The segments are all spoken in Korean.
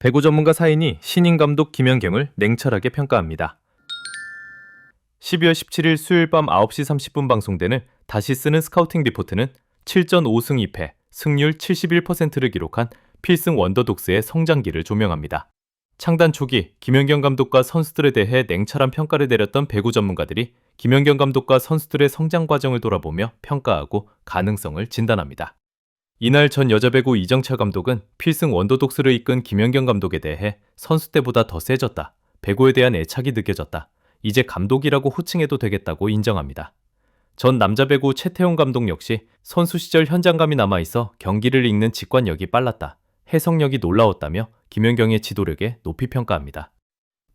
배구 전문가 사인이 신인 감독 김연경을 냉철하게 평가합니다. 12월 17일 수요일 밤 9시 30분 방송되는 다시 쓰는 스카우팅 리포트는 7전 5승 2패, 승률 71%를 기록한 필승 원더독스의 성장기를 조명합니다. 창단 초기 김연경 감독과 선수들에 대해 냉철한 평가를 내렸던 배구 전문가들이 김연경 감독과 선수들의 성장 과정을 돌아보며 평가하고 가능성을 진단합니다. 이날 전 여자 배구 이정철 감독은 필승 원더독스를 이끈 김연경 감독에 대해 선수 때보다 더 세졌다. 배구에 대한 애착이 느껴졌다. 이제 감독이라고 호칭해도 되겠다고 인정합니다. 전 남자 배구 최태용 감독 역시 선수 시절 현장감이 남아있어 경기를 읽는 직관력이 빨랐다. 해석력이 놀라웠다며 김연경의 지도력에 높이 평가합니다.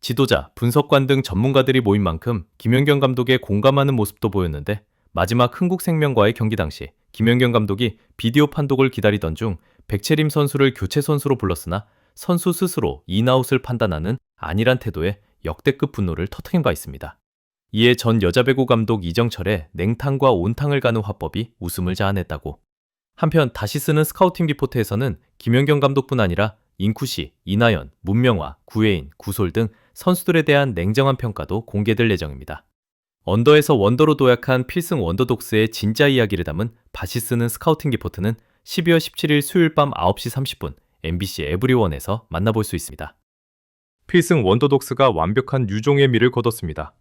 지도자, 분석관 등 전문가들이 모인 만큼 김연경 감독에 공감하는 모습도 보였는데 마지막 흥국생명과의 경기 당시 김연경 감독이 비디오 판독을 기다리던 중 백채림 선수를 교체 선수로 불렀으나 선수 스스로 인아웃을 판단하는 안일한 태도에 역대급 분노를 터트린 바 있습니다. 이에 전 여자배구 감독 이정철의 냉탕과 온탕을 가는 화법이 웃음을 자아냈다고. 한편 다시 쓰는 스카우팅 리포트에서는 김연경 감독뿐 아니라 인쿠시, 이나연, 문명화, 구혜인, 구솔 등 선수들에 대한 냉정한 평가도 공개될 예정입니다. 언더에서 원더로 도약한 필승 원더독스의 진짜 이야기를 담은 다시 쓰는 스카우팅 리포트는 12월 17일 수요일 밤 9시 30분 MBC 에브리원에서 만나볼 수 있습니다. 필승 원더독스가 완벽한 유종의 미를 거뒀습니다.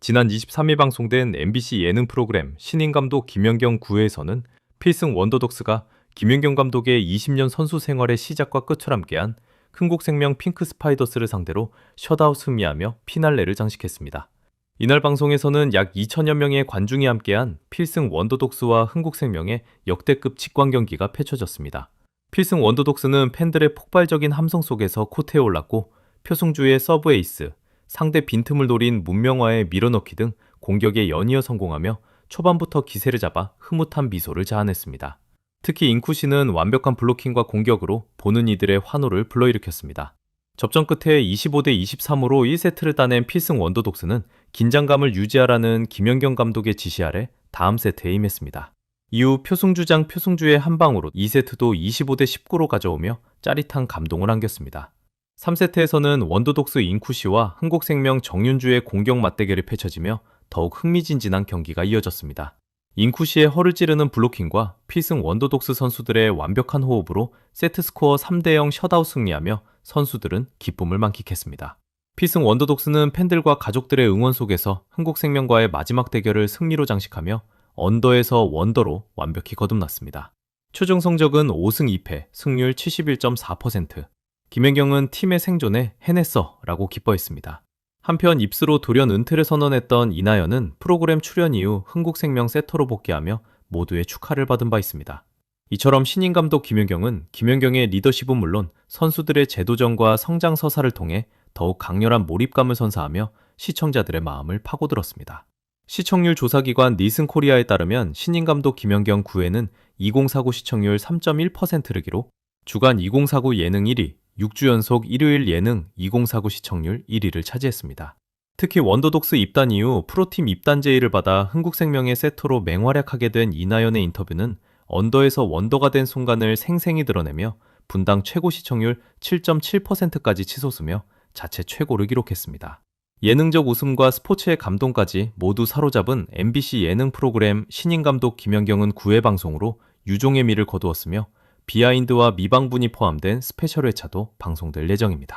지난 23일 방송된 MBC 예능 프로그램 신인 감독 김연경 9회에서는 필승 원더독스가 김연경 감독의 20년 선수 생활의 시작과 끝을 함께한 흥국생명 핑크 스파이더스를 상대로 셧아웃 승리하며 피날레를 장식했습니다. 이날 방송에서는 약 2천여 명의 관중이 함께한 필승 원더독스와 흥국생명의 역대급 직관 경기가 펼쳐졌습니다. 필승 원더독스는 팬들의 폭발적인 함성 속에서 코트에 올랐고 표승주의 서브 에이스, 상대 빈틈을 노린 문명화의 밀어넣기 등 공격에 연이어 성공하며 초반부터 기세를 잡아 흐뭇한 미소를 자아냈습니다. 특히 인쿠시는 완벽한 블로킹과 공격으로 보는 이들의 환호를 불러일으켰습니다. 접전 끝에 25대 23으로 1세트를 따낸 필승 원더독스는 긴장감을 유지하라는 김연경 감독의 지시 아래 다음 세트에 임했습니다. 이후 표승주장 표승주의 한 방으로 2세트도 25대 19로 가져오며 짜릿한 감동을 안겼습니다. 3세트에서는 원더독스 인쿠시와 흥국생명 정윤주의 공격 맞대결이 펼쳐지며 더욱 흥미진진한 경기가 이어졌습니다. 인쿠시의 허를 찌르는 블로킹과 필승 원더독스 선수들의 완벽한 호흡으로 세트 스코어 3대0 셧아웃 승리하며 선수들은 기쁨을 만끽했습니다. 필승 원더독스는 팬들과 가족들의 응원 속에서 흥국생명과의 마지막 대결을 승리로 장식하며 언더에서 원더로 완벽히 거듭났습니다. 최종 성적은 5승 2패, 승률 71.4%. 김연경은 팀의 생존에 해냈어 라고 기뻐했습니다. 한편 입수로 돌연 은퇴를 선언했던 이나연은 프로그램 출연 이후 흥국생명 세터로 복귀하며 모두의 축하를 받은 바 있습니다. 이처럼 신인 감독 김연경은 김연경의 리더십은 물론 선수들의 제도전과 성장 서사를 통해 더욱 강렬한 몰입감을 선사하며 시청자들의 마음을 파고들었습니다. 시청률 조사기관 니슨 코리아에 따르면 신인 감독 김연경 9회는 2049 시청률 3.1%를 기록, 주간 2049 예능 1위, 6주 연속 일요일 예능 2049 시청률 1위를 차지했습니다. 특히 원더독스 입단 이후 프로팀 입단 제의를 받아 흥국생명의 세터로 맹활약하게 된 이나연의 인터뷰는 언더에서 원더가 된 순간을 생생히 드러내며 분당 최고 시청률 7.7%까지 치솟으며 자체 최고를 기록했습니다. 예능적 웃음과 스포츠의 감동까지 모두 사로잡은 MBC 예능 프로그램 신인 감독 김연경은 9회 방송으로 유종의 미를 거두었으며 비하인드와 미방분이 포함된 스페셜 회차도 방송될 예정입니다.